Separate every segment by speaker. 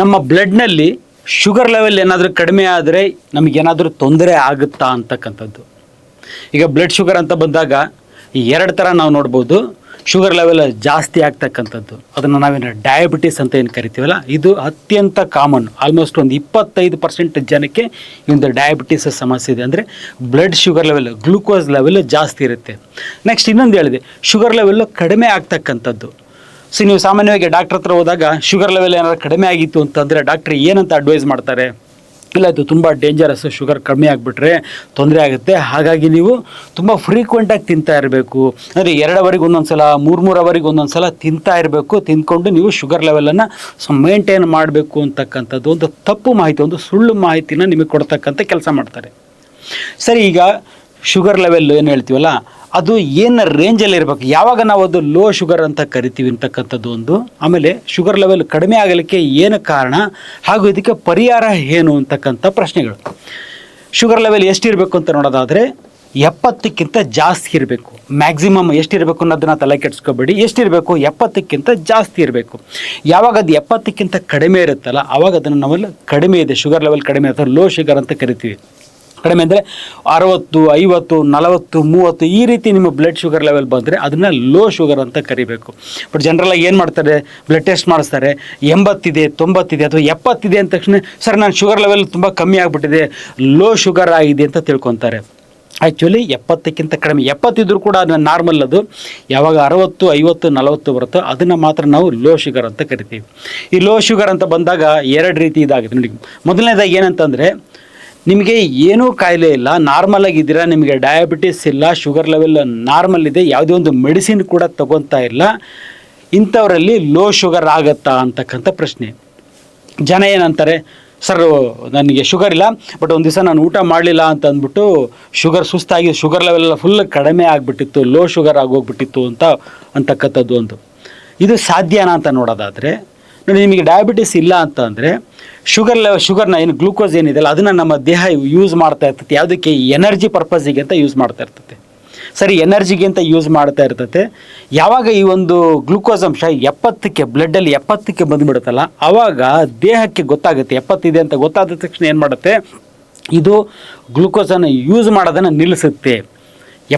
Speaker 1: ನಮ್ಮ ಬ್ಲಡ್ನಲ್ಲಿ sugar level ಏನಾದರೂ ಕಡಿಮೆ ಆದರೆ ನಮಗೇನಾದರೂ ತೊಂದರೆ ಆಗುತ್ತಾ ಅಂತಕ್ಕಂಥದ್ದು. ಈಗ ಬ್ಲಡ್ ಶುಗರ್ ಅಂತ ಬಂದಾಗ ಎರಡು ಥರ ನಾವು ನೋಡ್ಬೋದು. ಶುಗರ್ ಲೆವೆಲ್ ಜಾಸ್ತಿ ಆಗ್ತಕ್ಕಂಥದ್ದು. ಅದನ್ನು ನಾವೇನು ಡಯಾಬಿಟಿಸ್ ಅಂತ ಏನು ಕರಿತೀವಲ್ಲ, ಇದು ಅತ್ಯಂತ ಕಾಮನ್. ಆಲ್ಮೋಸ್ಟ್ ಒಂದು ಇಪ್ಪತ್ತೈದು ಪರ್ಸೆಂಟ್ ಜನಕ್ಕೆ ಈ ಒಂದು ಡಯಾಬಿಟಿಸ್ ಸಮಸ್ಯೆ ಇದೆ. ಅಂದರೆ blood sugar level, glucose level ಜಾಸ್ತಿ ಇರುತ್ತೆ. ನೆಕ್ಸ್ಟ್ ಇನ್ನೊಂದು ಹೇಳಿದೆ. ಶುಗರ್ ಲೆವೆಲ್ ಕಡಿಮೆ ಆಗ್ತಕ್ಕಂಥದ್ದು. ಸೊ ನೀವು ಸಾಮಾನ್ಯವಾಗಿ ಡಾಕ್ಟರ್ ಹತ್ರ ಹೋದಾಗ ಶುಗರ್ ಲೆವೆಲ್ ಏನಾದ್ರು ಕಡಿಮೆ ಆಗಿತ್ತು ಅಂತಂದರೆ ಡಾಕ್ಟ್ರ್ ಏನಂತ ಅಡ್ವೈಸ್ ಮಾಡ್ತಾರೆ? ಇಲ್ಲ, ಇದು ತುಂಬ ಡೇಂಜರಸ್ ಶುಗರ್ ಕಡಿಮೆ ಆಗಿಬಿಟ್ರೆ ತೊಂದರೆ ಆಗುತ್ತೆ. ಹಾಗಾಗಿ ನೀವು ತುಂಬ ಫ್ರೀಕ್ವೆಂಟಾಗಿ ತಿಂತಾ ಇರಬೇಕು. ಅಂದರೆ ಎರಡವರೆಗೆ ಒಂದೊಂದು ಸಲ ಮೂರು ಮೂರು ಅವರಿಗೆ ಒಂದೊಂದು ಸಲ ತಿಂತಾ ಇರಬೇಕು. ತಿಂದ್ಕೊಂಡು ನೀವು ಶುಗರ್ ಲೆವೆಲನ್ನು ಸೊ ಮೇಂಟೈನ್ ಮಾಡಬೇಕು ಅಂತಕ್ಕಂಥದ್ದು ಒಂದು ತಪ್ಪು ಮಾಹಿತಿ, ಒಂದು ಸುಳ್ಳು ಮಾಹಿತಿನ ನಿಮಗೆ ಕೊಡ್ತಕ್ಕಂಥ ಕೆಲಸ ಮಾಡ್ತಾರೆ. ಸರಿ, ಈಗ ಶುಗರ್ ಲೆವೆಲ್ ಏನು ಹೇಳ್ತೀವಲ್ಲ? ಅದು ಏನು ರೇಂಜಲ್ಲಿ ಇರಬೇಕು? ಯಾವಾಗ ನಾವು ಅದು ಲೋ ಶುಗರ್ ಅಂತ ಕರಿತೀವಿ ಅಂತಕ್ಕಂಥದ್ದು ಒಂದು. ಆಮೇಲೆ ಶುಗರ್ ಲೆವೆಲ್ ಕಡಿಮೆ ಆಗಲಿಕ್ಕೆ ಏನು ಕಾರಣ? ಹಾಗೂ ಇದಕ್ಕೆ ಪರಿಹಾರ ಏನು ಅಂತಕ್ಕಂಥ ಪ್ರಶ್ನೆಗಳು. ಶುಗರ್ ಲೆವೆಲ್ ಎಷ್ಟಿರಬೇಕು ಅಂತ ನೋಡೋದಾದರೆ, ಎಪ್ಪತ್ತಕ್ಕಿಂತ ಜಾಸ್ತಿ ಇರಬೇಕು. ಮ್ಯಾಕ್ಸಿಮಮ್ ಎಷ್ಟಿರಬೇಕು ಅನ್ನೋದನ್ನ ತಲೆ ಕೆಡಿಸ್ಕೋಬೇಡಿ. ಎಷ್ಟಿರಬೇಕು ಎಪ್ಪತ್ತಕ್ಕಿಂತ ಜಾಸ್ತಿ ಇರಬೇಕು. ಯಾವಾಗ ಅದು ಎಪ್ಪತ್ತಕ್ಕಿಂತ ಕಡಿಮೆ ಇರುತ್ತಲ್ಲ ಆವಾಗ ಅದನ್ನು ನಾವೆಲ್ಲ ಕಡಿಮೆ ಇದೆ ಶುಗರ್ ಲೆವೆಲ್ ಕಡಿಮೆ ಅಥವಾ ಲೋ ಶುಗರ್ ಅಂತ ಕರಿತೀವಿ. ಕಡಿಮೆ ಅಂದರೆ ಅರವತ್ತು, ಐವತ್ತು, ನಲವತ್ತು, ಮೂವತ್ತು ಈ ರೀತಿ ನಿಮ್ಮ ಬ್ಲಡ್ ಶುಗರ್ ಲೆವೆಲ್ ಬಂದರೆ ಅದನ್ನು ಲೋ ಶುಗರ್ ಅಂತ ಕರಿಬೇಕು. ಬಟ್ ಜನರಲ್ಲಾಗಿ ಏನು ಮಾಡ್ತಾರೆ? ಬ್ಲಡ್ ಟೆಸ್ಟ್ ಮಾಡಿಸ್ತಾರೆ. ಎಂಬತ್ತಿದೆ, ತೊಂಬತ್ತಿದೆ ಅಥವಾ ಎಪ್ಪತ್ತಿದೆ ಅಂದ ತಕ್ಷಣ ಸರ್ ನಾನು ಶುಗರ್ ಲೆವೆಲ್ ತುಂಬ ಕಮ್ಮಿ ಆಗಿಬಿಟ್ಟಿದೆ ಲೋ ಶುಗರ್ ಆಗಿದೆ ಅಂತ ತಿಳ್ಕೊತಾರೆ. ಆ್ಯಕ್ಚುಲಿ ಎಪ್ಪತ್ತಕ್ಕಿಂತ ಕಡಿಮೆ, ಎಪ್ಪತ್ತಿದ್ರೂ ಕೂಡ ಅದನ್ನ ನಾರ್ಮಲ್ ಅದು. ಯಾವಾಗ ಅರವತ್ತು, ಐವತ್ತು, ನಲವತ್ತು ಬರುತ್ತೋ ಅದನ್ನು ಮಾತ್ರ ನಾವು ಲೋ ಶುಗರ್ ಅಂತ ಕರಿತೀವಿ. ಈ ಲೋ ಶುಗರ್ ಅಂತ ಬಂದಾಗ ಎರಡು ರೀತಿ ಇದಾಗಿದೆ ನೋಡಿ. ಮೊದಲನೇದಾಗಿ ಏನಂತಂದರೆ ನಿಮಗೆ ಏನೂ ಕಾಯಿಲೆ ಇಲ್ಲ ನಾರ್ಮಲ್ ಆಗಿದ್ದೀರಾ ನಿಮಗೆ ಡಯಾಬಿಟಿಸ್ ಇಲ್ಲ ಶುಗರ್ ಲೆವೆಲ್ ನಾರ್ಮಲ್ ಇದೆ, ಯಾವುದೇ ಒಂದು ಮೆಡಿಸಿನ್ ಕೂಡ ತಗೊತಾ ಇಲ್ಲ. ಇಂಥವರಲ್ಲಿ ಲೋ ಶುಗರ್ ಆಗತ್ತಾ ಅಂತಕ್ಕಂಥ ಪ್ರಶ್ನೆ. ಜನ ಏನಂತಾರೆ, ಸರ್, ನನಗೆ ಶುಗರ್ ಇಲ್ಲ ಬಟ್ ಒಂದು ದಿವಸ ನಾನು ಊಟ ಮಾಡಲಿಲ್ಲ ಅಂತ ಅಂದ್ಬಿಟ್ಟು ಶುಗರ್ ಸುಸ್ತಾಗಿ ಶುಗರ್ ಲೆವೆಲ್ ಎಲ್ಲ ಫುಲ್ ಕಡಿಮೆ ಆಗಿಬಿಟ್ಟಿತ್ತು ಲೋ ಶುಗರ್ ಆಗೋಗ್ಬಿಟ್ಟಿತ್ತು ಅಂತ ಅಂತಕ್ಕಂಥದ್ದು ಒಂದು. ಇದು ಸಾಧ್ಯನಾ ಅಂತ ನೋಡೋದಾದರೆ ನೋಡಿ, ನಿಮಗೆ ಡಯಾಬಿಟಿಸ್ ಇಲ್ಲ ಅಂತ ಅಂದರೆ ಶುಗರ್ ಲೆವೆಲ್ ಶುಗರ್ನ ಏನು ಗ್ಲೂಕೋಸ್ ಏನಿದೆಯಲ್ಲ, ಅದನ್ನು ನಮ್ಮ ದೇಹ ಯೂಸ್ ಮಾಡ್ತಾ ಇರ್ತೈತೆ ಯಾವುದಕ್ಕೆ? ಎನರ್ಜಿ ಪರ್ಪಸ್ಸಿಗೆ ಅಂತ ಯೂಸ್ ಮಾಡ್ತಾ ಇರ್ತೈತೆ ಸರಿ ಎನರ್ಜಿಗೆ ಅಂತ ಯೂಸ್ ಮಾಡ್ತಾ ಇರ್ತೈತೆ ಯಾವಾಗ ಈ ಒಂದು ಗ್ಲೂಕೋಸ್ ಅಂಶ ಎಪ್ಪತ್ತಕ್ಕೆ ಬ್ಲಡ್ಡಲ್ಲಿ ಎಪ್ಪತ್ತಕ್ಕೆ ಬಂದುಬಿಡುತ್ತಲ್ಲ ಆವಾಗ ದೇಹಕ್ಕೆ ಗೊತ್ತಾಗುತ್ತೆ. ಎಪ್ಪತ್ತಿದೆ ಅಂತ ಗೊತ್ತಾದ ತಕ್ಷಣ ಏನು ಮಾಡುತ್ತೆ? ಇದು ಗ್ಲೂಕೋಸನ್ನು ಯೂಸ್ ಮಾಡೋದನ್ನು ನಿಲ್ಲಿಸುತ್ತೆ.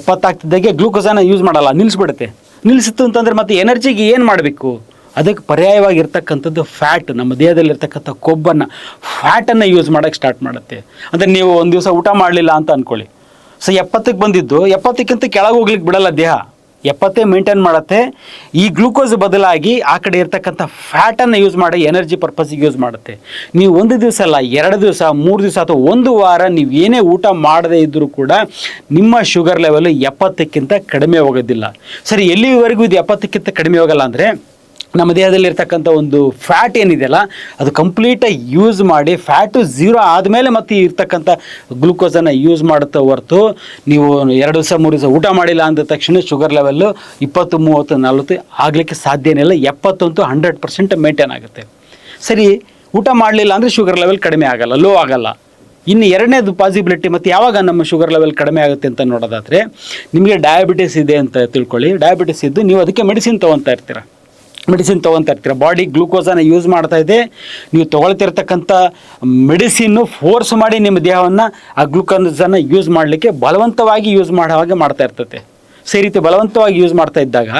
Speaker 1: ಎಪ್ಪತ್ತಾಗ್ತಿದ್ದಾಗೆ ಗ್ಲೂಕೋಸನ್ನು ಯೂಸ್ ಮಾಡಲ್ಲ ನಿಲ್ಲಿಸ್ಬಿಡುತ್ತೆ ನಿಲ್ಲಿಸಿತ್ತು ಅಂತಂದರೆ ಮತ್ತೆ ಎನರ್ಜಿಗೆ ಏನು ಮಾಡಬೇಕು? ಅದಕ್ಕೆ ಪರ್ಯಾಯವಾಗಿ ಇರ್ತಕ್ಕಂಥದ್ದು ಫ್ಯಾಟ್ ನಮ್ಮ ದೇಹದಲ್ಲಿ ದೇಹದಲ್ಲಿರ್ತಕ್ಕಂಥ ಕೊಬ್ಬನ್ನು ಫ್ಯಾಟನ್ನು ಯೂಸ್ ಮಾಡೋಕ್ಕೆ ಸ್ಟಾರ್ಟ್ ಮಾಡುತ್ತೆ. ಅಂದರೆ ನೀವು ಒಂದು ದಿವಸ ಊಟ ಮಾಡಲಿಲ್ಲ ಅಂತ ಅಂದ್ಕೊಳ್ಳಿ ಸೊ ಎಪ್ಪತ್ತಕ್ಕೆ ಬಂದಿದ್ದು, ಎಪ್ಪತ್ತಕ್ಕಿಂತ ಕೆಳಗೆ ಹೋಗ್ಲಿಕ್ಕೆ ಬಿಡಲ್ಲ ದೇಹ. ಎಪ್ಪತ್ತೇ ಮೇಂಟೈನ್ ಮಾಡುತ್ತೆ. ಈ ಗ್ಲೂಕೋಸ್ ಬದಲಾಗಿ ಆ ಕಡೆ ಇರ್ತಕ್ಕಂಥ ಫ್ಯಾಟನ್ನು ಯೂಸ್ ಮಾಡಿ ಎನರ್ಜಿ ಪರ್ಪಸ್ಸಿಗೆ ಯೂಸ್ ಮಾಡುತ್ತೆ. ನೀವು ಒಂದು ದಿವಸ ಅಲ್ಲ, ಎರಡು ದಿವಸ, ಮೂರು ದಿವಸ ಅಥವಾ ಒಂದು ವಾರ ನೀವು ಏನೇ ಊಟ ಮಾಡದೇ ಇದ್ದರೂ ಕೂಡ ನಿಮ್ಮ ಶುಗರ್ ಲೆವೆಲ್ ಎಪ್ಪತ್ತಕ್ಕಿಂತ ಕಡಿಮೆ ಹೋಗೋದಿಲ್ಲ. ಸರಿ, ಎಲ್ಲಿವರೆಗೂ ಇದು ಎಪ್ಪತ್ತಕ್ಕಿಂತ ಕಡಿಮೆ ಹೋಗಲ್ಲ ಅಂದರೆ ನಮ್ಮ ದೇಹದಲ್ಲಿರ್ತಕ್ಕಂಥ ಒಂದು ಫ್ಯಾಟ್ ಏನಿದೆಯಲ್ಲ, ಅದು ಕಂಪ್ಲೀಟಾಗಿ ಯೂಸ್ ಮಾಡಿ ಫ್ಯಾಟು ಝೀರೋ ಆದಮೇಲೆ ಮತ್ತೆ ಇರ್ತಕ್ಕಂಥ ಗ್ಲೂಕೋಸನ್ನು ಯೂಸ್ ಮಾಡುತ್ತಾ ಹೊರತು ನೀವು ಎರಡು ದಿವಸ, ಮೂರು ದಿವಸ ಊಟ ಮಾಡಿಲ್ಲ ಅಂದ ತಕ್ಷಣ ಶುಗರ್ ಲೆವೆಲ್ಲು ಇಪ್ಪತ್ತು, ಮೂವತ್ತು, ನಲ್ವತ್ತು ಆಗಲಿಕ್ಕೆ ಸಾಧ್ಯನೇ ಇಲ್ಲ. ಎಪ್ಪತ್ತಂತೂ ಹಂಡ್ರೆಡ್ ಪರ್ಸೆಂಟ್ ಮೇಂಟೈನ್ ಆಗುತ್ತೆ. ಸರಿ, ಊಟ ಮಾಡಲಿಲ್ಲ ಅಂದರೆ ಶುಗರ್ ಲೆವೆಲ್ ಕಡಿಮೆ ಆಗಲ್ಲ ಲೋ ಆಗಲ್ಲ. ಇನ್ನು ಎರಡನೇದು ಪಾಸಿಬಿಲಿಟಿ ಮತ್ತು ಯಾವಾಗ ನಮ್ಮ ಶುಗರ್ ಲೆವೆಲ್ ಕಡಿಮೆ ಆಗುತ್ತೆ ಅಂತ ನೋಡೋದಾದರೆ, ನಿಮಗೆ ಡಯಾಬಿಟಿಸ್ ಇದೆ ಅಂತ ತಿಳ್ಕೊಳ್ಳಿ. ಡಯಾಬಿಟಿಸ್ ಇದ್ದು ನೀವು ಅದಕ್ಕೆ ಮೆಡಿಸಿನ್ ತೊಗೊತಾ ಇರ್ತೀರ. ಮೆಡಿಸಿನ್ ತೊಗೊತಾ ಇರ್ತೀರ. ಬಾಡಿ ಗ್ಲೂಕೋಸನ್ನು ಯೂಸ್ ಮಾಡ್ತಾ ಇದೆ. ನೀವು ತೊಗೊಳ್ತಿರ್ತಕ್ಕಂಥ ಮೆಡಿಸಿನ್ನು ಫೋರ್ಸ್ ಮಾಡಿ ನಿಮ್ಮ ದೇಹವನ್ನು ಆ ಗ್ಲೂಕೋಸನ್ನು ಯೂಸ್ ಮಾಡಲಿಕ್ಕೆ ಬಲವಂತವಾಗಿ ಯೂಸ್ ಮಾಡೋ ಹಾಗೆ ಮಾಡ್ತಾ ಇರ್ತದೆ ಸೊ ರೀತಿ ಬಲವಂತವಾಗಿ ಯೂಸ್ ಮಾಡ್ತಾ ಇದ್ದಾಗ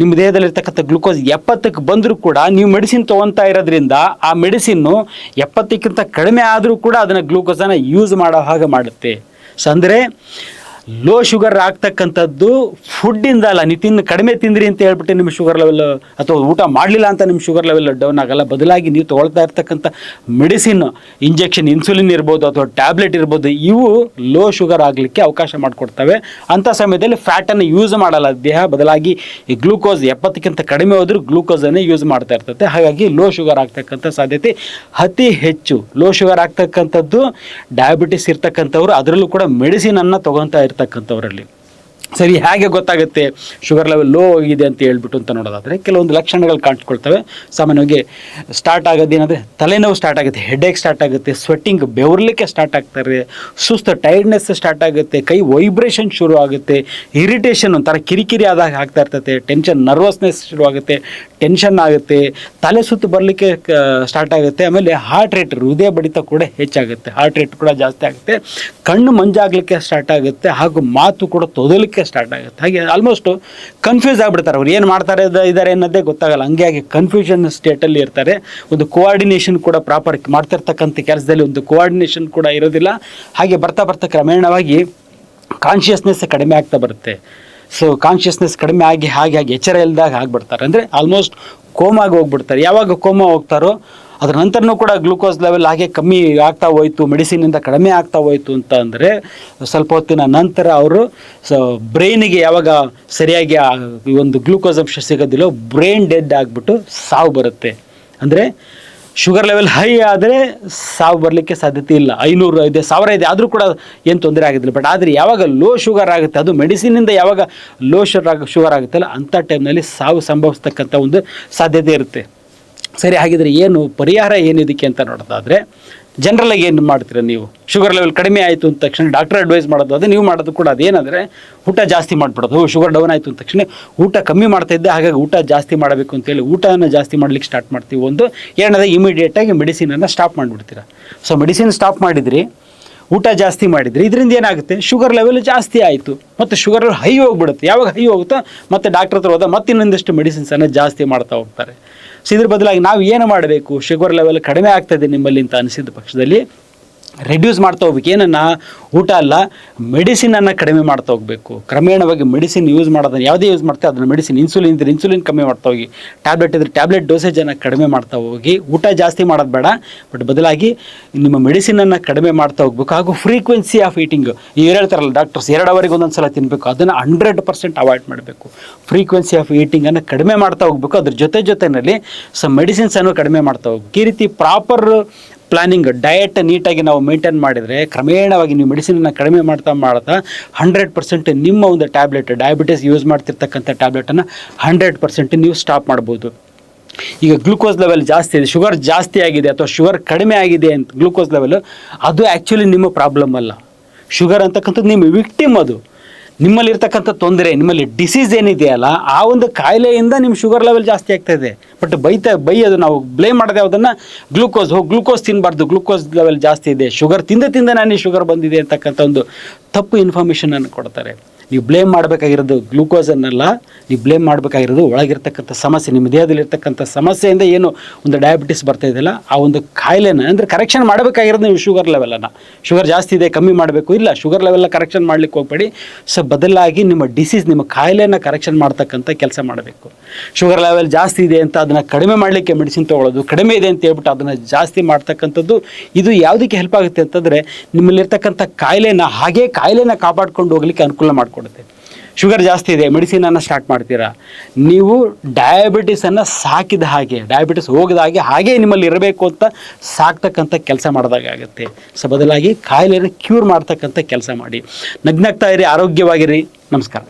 Speaker 1: ನಿಮ್ಮ ದೇಹದಲ್ಲಿರ್ತಕ್ಕಂಥ ಗ್ಲುಕೋಸ್ ಎಪ್ಪತ್ತಕ್ಕೆ ಬಂದರೂ ಕೂಡ ನೀವು ಮೆಡಿಸಿನ್ ತೊಗೊತಾ ಇರೋದ್ರಿಂದ ಆ ಮೆಡಿಸಿನ್ನು ಎಪ್ಪತ್ತಕ್ಕಿಂತ ಕಡಿಮೆ ಆದರೂ ಕೂಡ ಅದನ್ನು ಗ್ಲೂಕೋಸನ್ನು ಯೂಸ್ ಮಾಡೋ ಹಾಗೆ ಮಾಡುತ್ತೆ. ಸೊ, ಅಂದರೆ ಲೋ ಶುಗರ್ ಆಗ್ತಕ್ಕಂಥದ್ದು ಫುಡ್ಡಿಂದ ಅಲ್ಲ ನೀವು ಕಡಿಮೆ ತಿಂದ್ರಿ ಅಂತ ಹೇಳ್ಬಿಟ್ಟು ನಿಮ್ಮ ಶುಗರ್ ಲೆವೆಲ್ ಅಥವಾ ಊಟ ಮಾಡಲಿಲ್ಲ ಅಂತ ನಿಮ್ಮ ಶುಗರ್ ಲೆವೆಲ್ ಡೌನ್ ಆಗಲ್ಲ. ಬದಲಾಗಿ ನೀವು ತೊಗೊಳ್ತಾ ಇರ್ತಕ್ಕಂಥ ಮೆಡಿಸಿನ್ ಇಂಜೆಕ್ಷನ್ ಇನ್ಸುಲಿನ್ ಇರ್ಬೋದು, ಅಥವಾ ಟ್ಯಾಬ್ಲೆಟ್ ಇರ್ಬೋದು, ಇವು ಲೋ ಶುಗರ್ ಆಗಲಿಕ್ಕೆ ಅವಕಾಶ ಮಾಡಿಕೊಡ್ತವೆ. ಅಂಥ ಸಮಯದಲ್ಲಿ ಫ್ಯಾಟನ್ನು ಯೂಸ್ ಮಾಡಲ್ಲ. ದೇಹ ಬದಲಾಗಿ ಈ ಗ್ಲೂಕೋಸ್ ಎಪ್ಪತ್ತಕ್ಕಿಂತ ಕಡಿಮೆ ಹೋದರೂ ಗ್ಲೂಕೋಸನ್ನೇ ಯೂಸ್ ಮಾಡ್ತಾ ಇರ್ತದೆ. ಹಾಗಾಗಿ ಲೋ ಶುಗರ್ ಆಗ್ತಕ್ಕಂಥ ಸಾಧ್ಯತೆ ಅತಿ ಹೆಚ್ಚು. ಲೋ ಶುಗರ್ ಆಗ್ತಕ್ಕಂಥದ್ದು ಡಯಾಬಿಟಿಸ್ ಇರ್ತಕ್ಕಂಥವ್ರು ಅದರಲ್ಲೂ ಕೂಡ ಮೆಡಿಸಿನನ್ನು ತೊಗೊತಾ ಇರ್ತಕ್ಕಂಥವರಲ್ಲಿ. ಸರಿ, ಹೇಗೆ ಗೊತ್ತಾಗುತ್ತೆ? ಶುಗರ್ ಲೆವೆಲ್ ಲೋ ಆಗಿದೆ ಅಂತ ಹೇಳ್ಬಿಟ್ಟು ಅಂತ ನೋಡೋದಾದರೆ, ಕೆಲವೊಂದು ಲಕ್ಷಣಗಳು ಕಾಣಿಸ್ಕೊಳ್ತವೆ ಸಾಮಾನ್ಯವಾಗಿ ಸ್ಟಾರ್ಟ್ ಆಗೋದೇನಂದರೆ ತಲೆನೋವು ಸ್ಟಾರ್ಟ್ ಆಗುತ್ತೆ ಹೆಡೇಕ್ ಸ್ಟಾರ್ಟ್ ಆಗುತ್ತೆ ಸ್ವೆಟ್ಟಿಂಗ್ ಬೆವರ್ಲಿಕ್ಕೆ ಸ್ಟಾರ್ಟ್ ಆಗ್ತಾರೆ, ಸುಸ್ತು ಟೈರ್ಡ್ನೆಸ್ ಸ್ಟಾರ್ಟ್ ಆಗುತ್ತೆ, ಕೈ ವೈಬ್ರೇಷನ್ ಶುರು ಆಗುತ್ತೆ ಇರಿಟೇಷನ್ ಒಂಥರ ಕಿರಿಕಿರಿ ಆದಾಗ ಆಗ್ತಾ ಇರ್ತೈತೆ ಟೆನ್ಷನ್ ನರ್ವಸ್ನೆಸ್ ಶುರು ಆಗುತ್ತೆ ಟೆನ್ಷನ್ ಆಗುತ್ತೆ, ತಲೆ ಸುತ್ತು ಬರಲಿಕ್ಕೆ ಸ್ಟಾರ್ಟ್ ಆಗುತ್ತೆ, ಆಮೇಲೆ ಹಾರ್ಟ್ ರೇಟ್ ಹೃದಯ ಬಡಿತ ಕೂಡ ಹೆಚ್ಚಾಗುತ್ತೆ ಹಾರ್ಟ್ ರೇಟ್ ಕೂಡ ಜಾಸ್ತಿ ಆಗುತ್ತೆ, ಕಣ್ಣು ಮಂಜಾಗಲಿಕ್ಕೆ ಸ್ಟಾರ್ಟ್ ಆಗುತ್ತೆ, ಹಾಗೂ ಮಾತು ಕೂಡ ತೊದಲಿಕ್ಕೆ ಸ್ಟಾರ್ಟ್ ಆಗುತ್ತೆ. ಹಾಗೆ ಆಲ್ಮೋಸ್ಟ್ ಕನ್ಫ್ಯೂಸ್ ಆಗಿಬಿಡ್ತಾರೆ ಅವ್ರು. ಏನು ಮಾಡ್ತಾರೆ ಇದ್ದಾರೆ ಅನ್ನೋದೇ ಗೊತ್ತಾಗಲ್ಲ. ಹಂಗೆ ಹಾಗೆ ಕನ್ಫ್ಯೂಷನ್ ಸ್ಟೇಟಲ್ಲಿ ಇರ್ತಾರೆ. ಒಂದು ಕೋಆರ್ಡಿನೇಷನ್ ಕೂಡ ಪ್ರಾಪರ್ ಮಾಡ್ತಿರ್ತಕ್ಕಂಥ ಕೆಲಸದಲ್ಲಿ ಒಂದು ಕೋಆರ್ಡಿನೇಷನ್ ಕೂಡ ಇರೋದಿಲ್ಲ. ಹಾಗೆ ಬರ್ತಾ ಬರ್ತಾ ಕ್ರಮೇಣವಾಗಿ ಕಾನ್ಷಿಯಸ್ನೆಸ್ ಕಡಿಮೆ ಆಗ್ತಾ ಬರುತ್ತೆ. ಸೊ ಕಾನ್ಷಿಯಸ್ನೆಸ್ ಕಡಿಮೆ ಆಗಿ, ಹಾಗೆ ಹಾಗೆ ಎಚ್ಚರ ಇಲ್ದಾಗ ಆಗಿಬಿಡ್ತಾರೆ. ಅಂದರೆ ಆಲ್ಮೋಸ್ಟ್ ಕೋಮಾಗಿ ಹೋಗ್ಬಿಡ್ತಾರೆ. ಯಾವಾಗ ಕೋಮಾ ಹೋಗ್ತಾರೋ ಅದ್ರ ನಂತರನೂ ಕೂಡ ಗ್ಲೂಕೋಸ್ ಲೆವೆಲ್ ಹಾಗೆ ಕಮ್ಮಿ ಆಗ್ತಾ ಹೋಯ್ತು ಮೆಡಿಸಿನಿಂದ ಕಡಿಮೆ ಆಗ್ತಾ ಹೋಯ್ತು ಅಂತ ಅಂದರೆ ಸ್ವಲ್ಪ ಹೊತ್ತಿನ ನಂತರ ಅವರು ಸೊ ಬ್ರೈನಿಗೆ ಯಾವಾಗ ಸರಿಯಾಗಿ ಒಂದು ಗ್ಲೂಕೋಸ್ ಅಂಶ ಸಿಗೋದಿಲ್ಲೋ ಬ್ರೈನ್ ಡೆಡ್ ಆಗಿಬಿಟ್ಟು ಸಾವು ಬರುತ್ತೆ. ಅಂದರೆ ಶುಗರ್ ಲೆವೆಲ್ ಹೈ ಆದರೆ ಸಾವು ಬರಲಿಕ್ಕೆ ಸಾಧ್ಯತೆ ಇಲ್ಲ. ಐನೂರು ಇದೆ, ಸಾವಿರ ಇದೆ, ಆದರೂ ಕೂಡ ಏನು ತೊಂದರೆ ಆಗೋದಿಲ್ಲ ಬಟ್ ಆದರೆ ಯಾವಾಗ ಲೋ ಶುಗರ್ ಆಗುತ್ತೆ, ಅದು ಮೆಡಿಸಿನಿಂದ ಯಾವಾಗ ಲೋ ಶುಗರ್ ಶುಗರ್ ಆಗುತ್ತಲ್ಲ, ಅಂಥ ಟೈಮ್ನಲ್ಲಿ ಸಾವು ಸಂಭವಿಸ್ತಕ್ಕಂಥ ಒಂದು ಸಾಧ್ಯತೆ ಇರುತ್ತೆ. ಸರಿ, ಹಾಗಿದ್ರೆ ಏನು ಪರಿಹಾರ ಏನಿದಕ್ಕೆ ಅಂತ ನೋಡೋದಾದರೆ ಜನರಲಾಗಿ ಏನು ಮಾಡ್ತೀರಾ ನೀವು? ಶುಗರ್ ಲೆವೆಲ್ ಕಡಿಮೆ ಆಯಿತು ಅಂದ ತಕ್ಷಣ ಡಾಕ್ಟರ್ ಅಡ್ವೈಸ್ ಮಾಡೋದು, ಅದೇ ನೀವು ಮಾಡೋದು ಕೂಡ ಅದೇನಂದರೆ, ಊಟ ಜಾಸ್ತಿ ಮಾಡಿಬಿಡೋದು. ಶುಗರ್ ಡೌನ್ ಆಯಿತು ಅಂದ ತಕ್ಷಣ ಊಟ ಕಮ್ಮಿ ಮಾಡ್ತಾ ಇದ್ದೆ, ಹಾಗಾಗಿ ಊಟ ಜಾಸ್ತಿ ಮಾಡಬೇಕು ಅಂತೇಳಿ ಊಟನ ಜಾಸ್ತಿ ಮಾಡಲಿಕ್ಕೆ ಸ್ಟಾರ್ಟ್ ಮಾಡ್ತೀವಿ ಒಂದು, ಏನಂದರೆ ಇಮಿಡಿಯೇಟಾಗಿ ಮೆಡಿಸಿನನ್ನು ಸ್ಟಾಪ್ ಮಾಡಿಬಿಡ್ತೀರಾ. ಸೊ ಮೆಡಿಸಿನ್ ಸ್ಟಾಪ್ ಮಾಡಿದ್ರಿ, ಊಟ ಜಾಸ್ತಿ ಮಾಡಿದ್ರಿ, ಇದರಿಂದ ಏನಾಗುತ್ತೆ? ಶುಗರ್ ಲೆವೆಲ್ ಜಾಸ್ತಿ ಆಯಿತು. ಮತ್ತು ಶುಗರ್ ಹೈ ಹೋಗ್ಬಿಡುತ್ತೆ. ಯಾವಾಗ ಹೈ ಹೋಗುತ್ತೋ, ಮತ್ತೆ ಡಾಕ್ಟ್ರ್ ಹತ್ರ ಹೋದ ಮತ್ತೆ ಇನ್ನೊಂದಿಷ್ಟು ಮೆಡಿಸಿನ್ಸನ್ನು ಜಾಸ್ತಿ ಮಾಡ್ತಾ ಹೋಗ್ತಾರೆ. ಸೊ ಇದ್ರ ಬದಲಾಗಿ ನಾವು ಏನು ಮಾಡಬೇಕು? ಶುಗರ್ ಲೆವೆಲ್ ಕಡಿಮೆ ಆಗ್ತದೆ ನಿಮ್ಮಲ್ಲಿ ಅಂತ ಅನಿಸಿದ ಪಕ್ಷದಲ್ಲಿ ರೆಡ್ಯೂಸ್ ಮಾಡ್ತಾ ಹೋಗ್ಬೇಕು. ಏನನ್ನ? ಊಟ ಅಲ್ಲ ಮೆಡಿಸಿನನ್ನು ಕಡಿಮೆ ಮಾಡ್ತಾ ಹೋಗಬೇಕು. ಕ್ರಮೇಣವಾಗಿ ಮೆಡಿಸಿನ್ ಯೂಸ್ ಮಾಡೋದನ್ನು, ಯಾವುದೇ ಯೂಸ್ ಮಾಡ್ತಾ ಅದನ್ನು ಮೆಡಿಸಿನ್ ಇನ್ಸುಲಿನ್ ಇದ್ರೆ ಇನ್ಸುಲಿನ್ ಕಮ್ಮಿ ಮಾಡ್ತಾ ಹೋಗಿ. ಟ್ಯಾಬ್ಲೆಟ್ ಇದ್ರೆ ಟ್ಯಾಬ್ಲೆಟ್ ಡೋಸೇಜನ್ನು ಕಡಿಮೆ ಮಾಡ್ತಾ ಹೋಗಿ. ಊಟ ಜಾಸ್ತಿ ಮಾಡೋದು ಬೇಡ ಬಟ್ ಬದಲಾಗಿ ನಿಮ್ಮ ಮೆಡಿಸಿನನ್ನು ಕಡಿಮೆ ಮಾಡ್ತಾ ಹೋಗ್ಬೇಕು. ಹಾಗೂ ಫ್ರೀಕ್ವೆನ್ಸಿ ಆಫ್ ಈಟಿಂಗ್ ಈಗ ಹೇಳ್ತಾರಲ್ಲ ಡಾಕ್ಟರ್ಸ್ ಎರಡು ಅವರಿಗೆ ಒಂದೊಂದು ಸಲ ತಿನ್ನಬೇಕು ಅದನ್ನು ಹಂಡ್ರೆಡ್ ಪರ್ಸೆಂಟ್ ಅವಾಯ್ಡ್ ಮಾಡಬೇಕು. ಫ್ರೀಕ್ವೆನ್ಸಿ ಆಫ್ ಈಟಿಂಗನ್ನು ಕಡಿಮೆ ಮಾಡ್ತಾ ಹೋಗಬೇಕು. ಅದ್ರ ಜೊತೆ ಜೊತೆಯಲ್ಲಿ ಸೊ ಮೆಡಿಸಿನ್ಸನ್ನು ಕಡಿಮೆ ಮಾಡ್ತಾ ಹೋಗ್ಬೇಕು. ಈ ರೀತಿ ಪ್ರಾಪರ್ ಪ್ಲಾನಿಂಗ್ ಡಯಟ್ ನೀಟಾಗಿ ನಾವು ಮೇಂಟೈನ್ ಮಾಡಿದರೆ ಕ್ರಮೇಣವಾಗಿ ನೀವು ಮೆಡಿಸಿನನ್ನು ಕಡಿಮೆ ಮಾಡ್ತಾ ಮಾಡ್ತಾ ಹಂಡ್ರೆಡ್ ಪರ್ಸೆಂಟ್ ನಿಮ್ಮ ಒಂದು ಟ್ಯಾಬ್ಲೆಟ್ ಡಯಾಬಿಟಿಸ್ ಯೂಸ್ ಮಾಡ್ತಿರ್ತಕ್ಕಂಥ ಟ್ಯಾಬ್ಲೆಟನ್ನು ಹಂಡ್ರೆಡ್ ಪರ್ಸೆಂಟ್ ನೀವು ಸ್ಟಾಪ್ ಮಾಡ್ಬೋದು. ಈಗ ಗ್ಲೂಕೋಸ್ ಲೆವೆಲ್ ಜಾಸ್ತಿ ಇದೆ ಶುಗರ್ ಜಾಸ್ತಿ ಆಗಿದೆ ಅಥವಾ ಶುಗರ್ ಕಡಿಮೆ ಆಗಿದೆ ಅಂತ ಗ್ಲೂಕೋಸ್ ಲೆವೆಲ್ ಅದು ಆ್ಯಕ್ಚುಲಿ ನಿಮ್ಮ ಪ್ರಾಬ್ಲಮ್ ಅಲ್ಲ. ಶುಗರ್ ಅಂತಕ್ಕಂಥದ್ದು ನಿಮ್ಮ ವಿಕ್ಟಿಮ್ ಅದು. ನಿಮ್ಮಲ್ಲಿ ಇರ್ತಕ್ಕಂಥ ತೊಂದರೆ, ನಿಮ್ಮಲ್ಲಿ ಡಿಸೀಸ್ ಏನಿದೆಯಲ್ಲ, ಆ ಒಂದು ಕಾಯಿಲೆಯಿಂದ ನಿಮ್ಮ ಶುಗರ್ ಲೆವೆಲ್ ಜಾಸ್ತಿ ಆಗ್ತಾ ಇದೆ. ಬಟ್ ಬೈತಾ ಬೈಯೋದು ನಾವು ಬ್ಲೇಮ್ ಮಾಡಿದೆ ಯಾವುದನ್ನು ಗ್ಲೂಕೋಸ್ ಹೋಗಿ ಗ್ಲೂಕೋಸ್ ತಿನ್ನಬಾರ್ದು ಗ್ಲೂಕೋಸ್ ಲೆವೆಲ್ ಜಾಸ್ತಿ ಇದೆ. ಶುಗರ್ ತಿಂದ ತಿಂದ ನಾನು ಶುಗರ್ ಬಂದಿದೆ ಅಂತಕ್ಕಂಥ ಒಂದು ತಪ್ಪು ಇನ್ಫಾರ್ಮೇಷನನ್ನು ಕೊಡ್ತಾರೆ. ನೀವು ಬ್ಲೇಮ್ ಮಾಡಬೇಕಾಗಿರೋದು ಗ್ಲೂಕೋಸನ್ನೆಲ್ಲ ನೀವು ಬ್ಲೇಮ್ ಮಾಡಬೇಕಾಗಿರೋದು ಒಳಗಿರ್ತಕ್ಕಂಥ ಸಮಸ್ಯೆ, ನಿಮ್ಮ ದೇಹದಲ್ಲಿರ್ತಕ್ಕಂಥ ಸಮಸ್ಯೆಯಿಂದ ಏನು ಒಂದು ಡಯಾಬಿಟಿಸ್ ಬರ್ತಾ ಇದೆಯಲ್ಲ, ಆ ಒಂದು ಕಾಯಿಲೆನ, ಅಂದರೆ ಕರೆಕ್ಷನ್ ಮಾಡಬೇಕಾಗಿರೋದು ನೀವು ಶುಗರ್ ಲೆವೆಲನ್ನು ಶುಗರ್ ಜಾಸ್ತಿ ಇದೆ, ಕಮ್ಮಿ ಮಾಡಬೇಕು, ಇಲ್ಲ ಶುಗರ್ ಲೆವೆಲ್ನ ಕರೆಕ್ಷನ್ ಮಾಡ್ಲಿಕ್ಕೆ ಹೋಗ್ಬೇಡಿ. ಸೊ ಬದಲಾಗಿ ನಿಮ್ಮ ಡಿಸೀಸ್ ನಿಮ್ಮ ಕಾಯಿಲೆಯನ್ನು ಕರೆಕ್ಷನ್ ಮಾಡ್ತಕ್ಕಂಥ ಕೆಲಸ ಮಾಡಬೇಕು. ಶುಗರ್ ಲೆವೆಲ್ ಜಾಸ್ತಿ ಇದೆ ಅಂತ ಅದನ್ನು ಕಡಿಮೆ ಮಾಡಲಿಕ್ಕೆ ಮೆಡಿಸಿನ್ ತೊಗೊಳ್ಳೋದು, ಕಡಿಮೆ ಇದೆ ಅಂತ ಹೇಳ್ಬಿಟ್ಟು ಅದನ್ನು ಜಾಸ್ತಿ ಮಾಡ್ತಕ್ಕಂಥದ್ದು, ಇದು ಯಾವುದಕ್ಕೆ ಹೆಲ್ಪ್ ಆಗುತ್ತೆ ಅಂತಂದರೆ, ನಿಮ್ಮಲ್ಲಿರ್ತಕ್ಕಂಥ ಕಾಯಿಲೆನ ಹಾಗೇ ಕಾಯಿಲೆನ ಕಾಪಾಡ್ಕೊಂಡು ಹೋಗ್ಲಿಕ್ಕೆ ಅನುಕೂಲ ಮಾಡಿಕೊಡುತ್ತೆ. ಶುಗರ್ ಜಾಸ್ತಿ ಇದೆ, ಮೆಡಿಸಿನನ್ನು ಸ್ಟಾರ್ಟ್ ಮಾಡ್ತೀರಾ? ನೀವು ಡಯಾಬಿಟಿಸನ್ನು ಸಾಕಿದ ಹಾಗೆ ಡಯಾಬಿಟಿಸ್ ಹೋಗದ ಹಾಗೆ ಹಾಗೆ ನಿಮ್ಮಲ್ಲಿ ಇರಬೇಕು ಅಂತ ಸಾಕ್ತಕ್ಕಂಥ ಕೆಲಸ ಮಾಡಿದಾಗ ಆಗುತ್ತೆ. ಸೊ ಬದಲಾಗಿ ಕಾಯಿಲೆಯನ್ನು ಕ್ಯೂರ್ ಮಾಡ್ತಕ್ಕಂಥ ಕೆಲಸ ಮಾಡಿ. ನಗ್ನಾಗ್ತಾ ಇರಿ, ಆರೋಗ್ಯವಾಗಿರಿ. ನಮಸ್ಕಾರ.